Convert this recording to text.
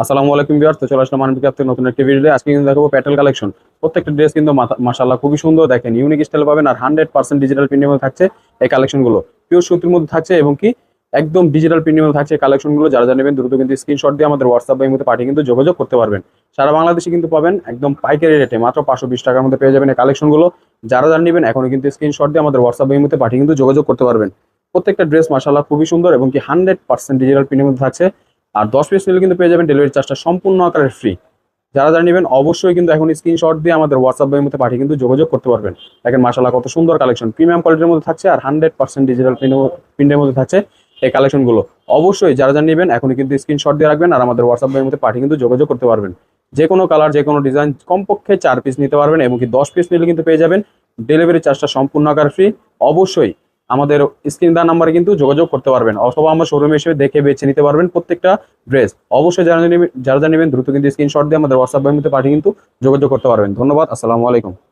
আসসালামু আলাইকুম বিয়ার তো চলে আসলাম মানবিক নতুন একটি ভিডিও আজকে কিন্তু দেখাবো প্যাটেল কালেকশন প্রত্যেকটা ড্রেস কিন্তু মাশাল্লাহ খুবই সুন্দর দেখেন ইউনিক স্টাইল পাবেন আর হান্ড্রেড পার্সেন্ট ডিজিটাল প্রিন্টের মধ্যে থাকছে এই কালেকশনগুলো পিওর সুতির মধ্যে থাকছে এবং কি একদম ডিজিটাল প্রিন্টের থাকছে কালেকশনগুলো যারা যারা নেবেন দ্রুত কিন্তু স্ক্রিনশট দিয়ে আমাদের হোয়াটসঅ্যাপ বা মধ্যে পাঠিয়ে কিন্তু যোগাযোগ করতে পারবেন। সারা বাংলাদেশে কিন্তু পাবেন একদম পাইকারি রেটে মাত্র পাঁচশো বিশ টাকার মধ্যে পেয়ে যাবেন এই কালেকশনগুলো যারা যারা নেবেন এখনও কিন্তু স্ক্রিনশট দিয়ে আমাদের হোয়াটসঅ্যাপ বা মধ্যে পাঠিয়ে কিন্তু যোগাযোগ করতে পারবেন। প্রত্যেকটা ড্রেস মাশাল্লাহ খুবই সুন্দর এবং কি হান্ড্রেড পার্সেন্ট ডিজিটাল প্রিন্টের মধ্যে থাকছে। আর দশ পিস নিলে কিন্তু পেয়ে যাবেন ডেলিভারি চার্জটা সম্পূর্ণ আকারে ফ্রি যারা যারা নেবেন, অবশ্যই কিন্তু এখন স্ক্রিনশট দিয়ে আমাদের হোয়াটসঅ্যাপ বইয়ের মধ্যে পাঠিয়ে কিন্তু যোগাযোগ করতে পারবেন। দেখেন মাশাল্লাহ কত সুন্দর কালেকশন প্রিমিয়াম কোয়ালিটির মধ্যে থাকছে আর হান্ড্রেড পার্সেন্ট ডিজিটাল প্রিন্টের মধ্যে থাকছে এই কালেকশনগুলো অবশ্যই যারা যারা নেবেন, এখনই কিন্তু স্ক্রিনশট দিয়ে রাখবেন আর আমাদের হোয়াটসঅ্যাপ বইয়ের মধ্যে পাঠিয়ে কিন্তু যোগাযোগ করতে পারবেন। যে কোনো কালার যে কোনো ডিজাইন কমপক্ষে চার পিস নিতে পারবেন এবং কি দশ পিস নিলে কিন্তু পেয়ে যাবেন। ডেলিভারি চার্জটা সম্পূর্ণ আকার ফ্রি অবশ্যই আমাদের স্ক্রিন দেওয়া নাম্বারে কিন্তু যোগাযোগ করতে পারবেন। অথবা আমার শোরুমে এসে দেখে বেছে নিতে পারবেন প্রত্যেকটা ড্রেস অবশ্যই যারা যারা যারা দ্রুত কিন্তু স্ক্রিনশট দিয়ে আমাদের হোয়াটসঅ্যাপ মধ্যে পাঠিয়ে কিন্তু যোগাযোগ করতে পারবেন। ধন্যবাদ, আসসালামু আলাইকুম।